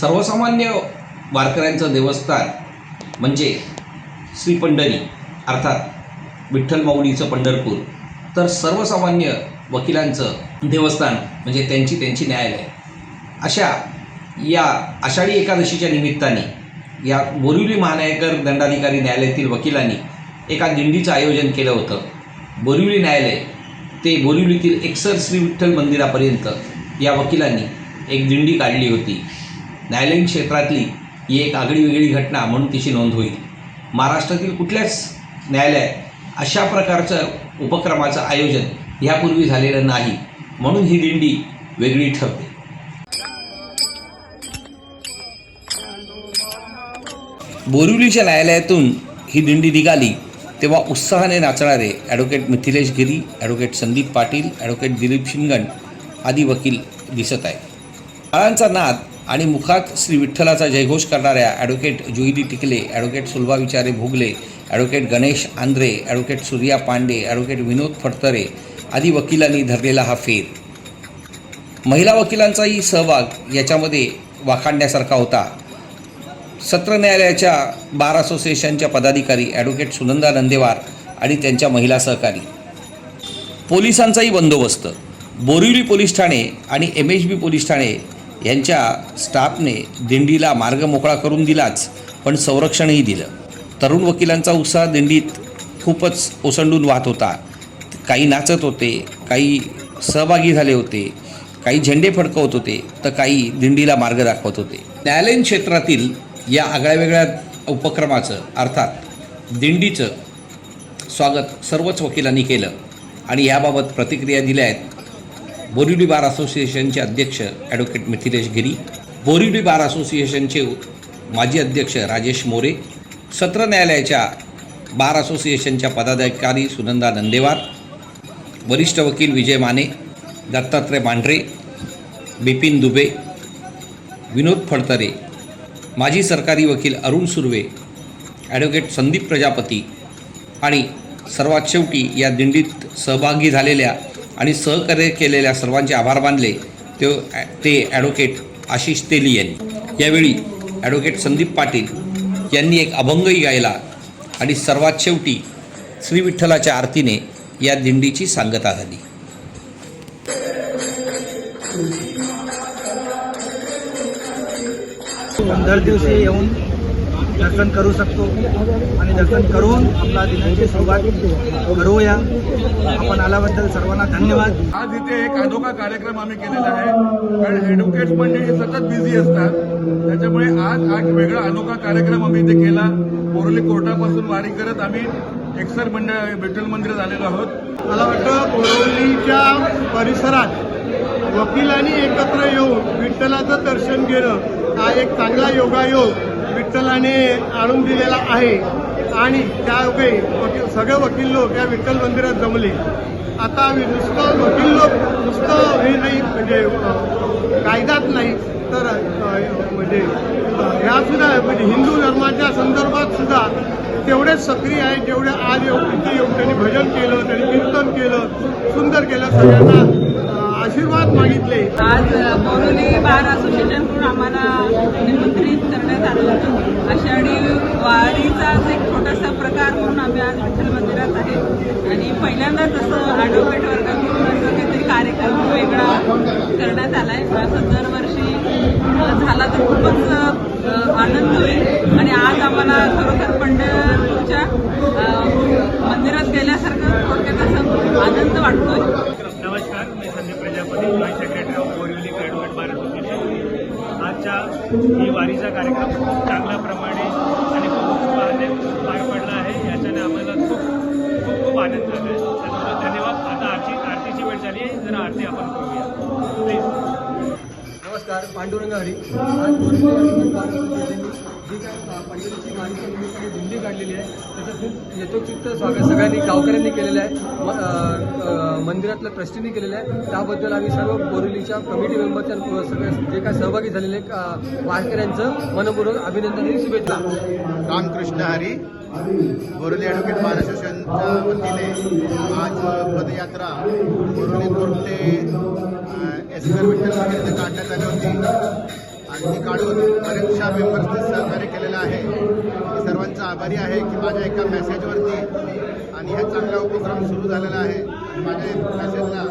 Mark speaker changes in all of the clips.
Speaker 1: सर्वसामान्य वारकऱ्यांचं देवस्थान म्हणजे श्री पंढरी अर्थात विठ्ठल माऊलीचं पंढरपूर. तर सर्वसामान्य वकिलांचं देवस्थान म्हणजे त्यांची त्यांची न्यायालय. अशा या आषाढी एकादशीच्या निमित्ताने या बोरिवली महानायकर दंडाधिकारी न्यायालयातील वकिलांनी एका दिंडीचं आयोजन केलं होतं. बोरिवली न्यायालय ते बोरिवलीतील एकसर श्री विठ्ठल मंदिरापर्यंत या वकिलांनी एक दिंडी काढली होती. न्यायालयीन क्षेत्रातली ही एक आगळीवेगळी घटना म्हणून तिची नोंद होईल. महाराष्ट्रातील कुठल्याच न्यायालयात अशा प्रकारचं उपक्रमाचं आयोजन ह्यापूर्वी झालेलं नाही म्हणून ही दिंडी वेगळी ठरते. बोरिवलीच्या न्यायालयातून ही दिंडी निघाली तेव्हा उत्साहाने नाचणारे advocate Mithilesh Giri advocate Sandeep Patil advocate Dilip Shingan आदी वकील दिसत आहेत. काळांचा नाद आणि मुखात श्री विठ्ठलाचा जयघोष करणाऱ्या advocate Juili Tikle advocate Sulabha Vichare Bhogle advocate Ganesh Andre advocate Surya Pande advocate Vinod Phadtare आदी वकिलांनी धरलेला हा फेर. महिला वकिलांचाही सहभाग याच्यामध्ये वाखाणण्यासारखा होता. सत्र न्यायालयाच्या बार असोसिएशनच्या पदाधिकारी ॲडव्होकेट सुनंदा नंदेवार आणि त्यांच्या महिला सहकारी. पोलिसांचाही बंदोबस्त. बोरिवली पोलीस ठाणे आणि एम एच बी पोलीस ठाणे यांच्या स्टाफने दिंडीला मार्ग मोकळा करून दिलाच पण संरक्षणही दिलं. तरुण वकिलांचा उत्साह दिंडीत खूपच ओसंडून वाहत होता. काही नाचत होते काही सहभागी झाले होते काही झेंडे फडकवत होते तर काही दिंडीला मार्ग दाखवत होते. न्यायालयीन क्षेत्रातील या आगळ्यावेगळ्या उपक्रमाचं अर्थात दिंडीचं स्वागत सर्वच वकिलांनी केलं आणि याबाबत प्रतिक्रिया दिल्या आहेत. बोरिवली बार असोसिएशनचे अध्यक्ष ॲडव्होकेट मिथिलेश गिरी बोरिवली बार असोसिएशनचे माजी अध्यक्ष राजेश मोरे सत्र न्यायालयाच्या बार असोसिएशनच्या पदाधिकारी सुनंदा नंदेवार वरिष्ठ वकील विजय माने दत्तात्रय मांढरे बिपिन दुबे विनोद फडतरे माजी सरकारी वकील अरुण सुर्वे ॲडव्होकेट संदीप प्रजापती आणि सर्वात शेवटी या दिंडीत सहभागी झालेल्या आणि सहकार्य केलेल्या सर्वांचे आभार मानले ते ते ॲडव्होकेट आशिष तेली यांनी. यावेळी ॲडव्होकेट संदीप पाटील यांनी एक अभंगही गायला आणि सर्वात शेवटी श्री विठ्ठलाच्या आरतीने या दिंडीची सांगता झाली.
Speaker 2: दर दिवशी येऊन दर्शन करू शकतो. आणि दर्शन करून आपला दिनाची सुरुवात करूया. आपण आल्याबद्दल सर्वांना धन्यवाद.
Speaker 3: आज इथे एक अनोखा कार्यक्रम आम्ही केलेला आहे. कारण ॲडव्होकेट्स मंडळी सतत बिझी असतात. त्याच्यामुळे आज हा एक वेगळा अनोखा कार्यक्रम आम्ही इथे केला. बोरली कोर्टापासून वारी करत आम्ही एकसर मंडळ विठ्ठल मंदिरात आलेलो आहोत.
Speaker 4: मला वाटतं बोरवलीच्या परिसरात वकिलांनी एकत्र येऊन विठ्ठलाचं दर्शन घेणं हा एक चांगला योगायोग. विठ्ठलाने आणून दिलेला आहे. आणि त्यावेळी वकील सगळे वकील लोक या विठ्ठल मंदिरात जमले. आता नुसतं वकील लोक नुसतं हे नाही म्हणजे कायदाच नाही तर म्हणजे ह्या सुद्धा म्हणजे हिंदू धर्माच्या संदर्भात सुद्धा तेवढेच सक्रिय आहे जेवढे आज येऊन इथे येऊन त्यांनी भजन केलं त्यांनी कीर्तन केलं सुंदर केलं सगळ्यांना आशीर्वाद मागितले.
Speaker 5: आज बोरोली बार असोसिएशनकडून आम्हाला निमंत्रित करण्यात आलं होतं. आषाढी वारीचाच एक छोटासा प्रकार म्हणून आम्ही आज विठ्ठल मंदिरात आहे. आणि पहिल्यांदा तसं ॲडव्होकेट वर्गातून असं काहीतरी कार्यक्रम वेगळा करण्यात आला आहे असं दरवर्षी झाला तर खूपच आनंद होईल. आणि आज आम्हाला खरोखर पंढरपूरच्या
Speaker 6: वारीचा कार्यक्रम खूप चांगल्या प्रमाणे आणि खूप पार पडला आहे. याच्याने आम्हाला खूप खूप खूप आनंद झाला आहे. त्यामुळे धन्यवाद. आता आरती आरतीची वेळ झाली आहे. जरा आरती आपण करूया. प्लीज
Speaker 7: नमस्कार पांडुरंग हरी. जी काय पंढरीची वारीच्या निमित्ताने दिंडी काढलेली आहे. त्याचं खूप यथोचित स्वागत सगळ्यांनी गावकऱ्यांनी केलेलं आहे. म- मंदिरातल्या ट्रस्टींनी केलेलं आहे. त्याबद्दल आम्ही सर्व बोरिवलीच्या कमिटी मेंबरच्या सगळे जे काय सहभागी झालेले वारकऱ्यांचं मनपूर्वक अभिनंदन आणि शुभेच्छा.
Speaker 8: रामकृष्ण हरी बोरुली ॲडव्होकेट बार असोसिएशनच्या वतीने आज पदयात्रा बोरली कोर्ट ते एस विठ्ठल मंदिर इथे काढण्यात आली होती. आणि मी काढून बऱ्याचशा मेंबर्सने सहकार्य केलेलं आहे. मी सर्वांचा आभारी आहे की माझ्या एका मेसेजवरती आणि हा चांगला उपक्रम सुरू झालेला आहे. माझ्या मेसेजला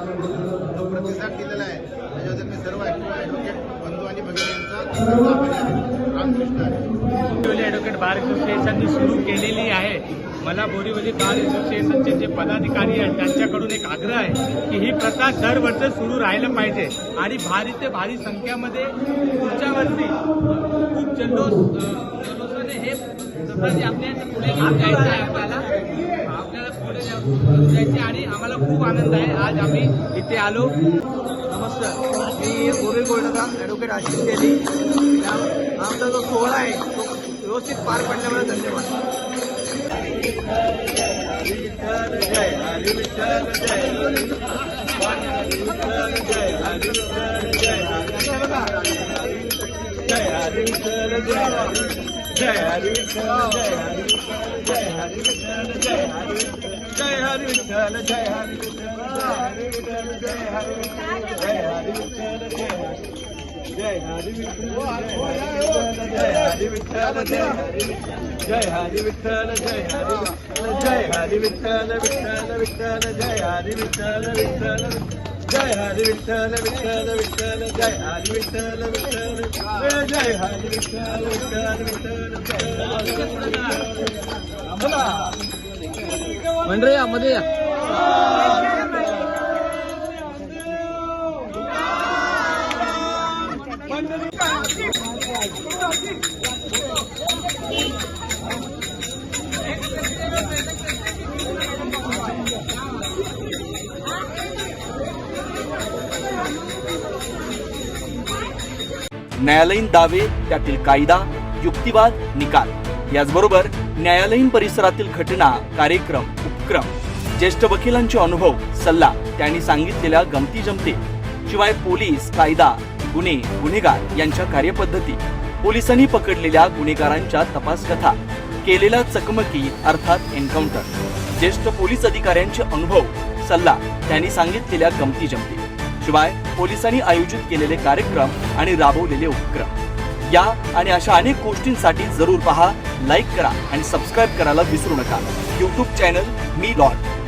Speaker 8: जो प्रतिसाद दिलेला आहे त्याच्याबद्दल मी सर्व ॲडव्होकेट बंधू यांचा रामकृष्ण
Speaker 6: ॲडव्होकेट बार असोसिएशननी सुरू केलेली आहे. मला बोरीवली बार असोसिएशनचे जे पदाधिकारी आहेत त्यांच्याकडून एक आग्रह आहे की ही प्रथा दरवर्षी सुरू राहायला पाहिजे. आणि भारी ते भारी संख्यामध्ये पुढच्या वर्षी खूप जल्लोष जल्लोषाने हे आपल्या पुढे
Speaker 9: घेऊन
Speaker 6: जायचं आहे
Speaker 9: आपल्याला. आपल्याला
Speaker 6: पुढे जायचे आणि आम्हाला खूप आनंद
Speaker 9: आहे.
Speaker 6: आज आम्ही इथे आलो.
Speaker 2: नमस्कार मी बोरे कोर्टाचा ॲडव्होकेट आशिष केली आमचा जो सोहळा आहे तो व्यवस्थित पार पडल्यामुळे धन्यवाद. జయ హరి విఠల జయ హరి విఠల హరి విఠల జయ హరి విఠల జయ హరి విఠల జయ జయ హరి విఠల జయ హరి విఠల జయ హరి జయ హరి విఠల జయ హరి జయ హరి విఠల విఠల విఠల జయ హరి విఠల విఠల జయ హరి విఠల విఠల విఠల జయ హరి విఠల విఠల జయ హరి విఠల విఠల విఠల జయ హరి విఠల
Speaker 7: मंडळी यामध्ये या.
Speaker 10: न्यायालयीन दावे त्यातील कायदा युक्तिवाद निकाल. याचबरोबर न्यायालयीन परिसरातील घटना कार्यक्रम उपक्रम ज्येष्ठ वकिलांचे अनुभव सल्ला त्यांनी सांगितलेल्या गमती जमती. शिवाय पोलीस कायदा गुन्हे गुन्हेगार यांच्या कार्यपद्धती. पोलिसांनी पकडलेल्या गुन्हेगारांच्या तपास कथा केलेल्या चकमकी अर्थात एन्काउंटर. ज्येष्ठ पोलीस अधिकाऱ्यांचे अनुभव सल्ला त्यांनी सांगितलेल्या गमती जमती. शिवाय पोलिसांनी आयोजित केलेले कार्यक्रम आणि राबवलेले उपक्रम. या आणि अशा अनेक गोष्टींसाठी जरूर पहा लाईक करा आणि सबस्क्राईब करायला विसरू नका. यूट्यूब चॅनल मी डॉट.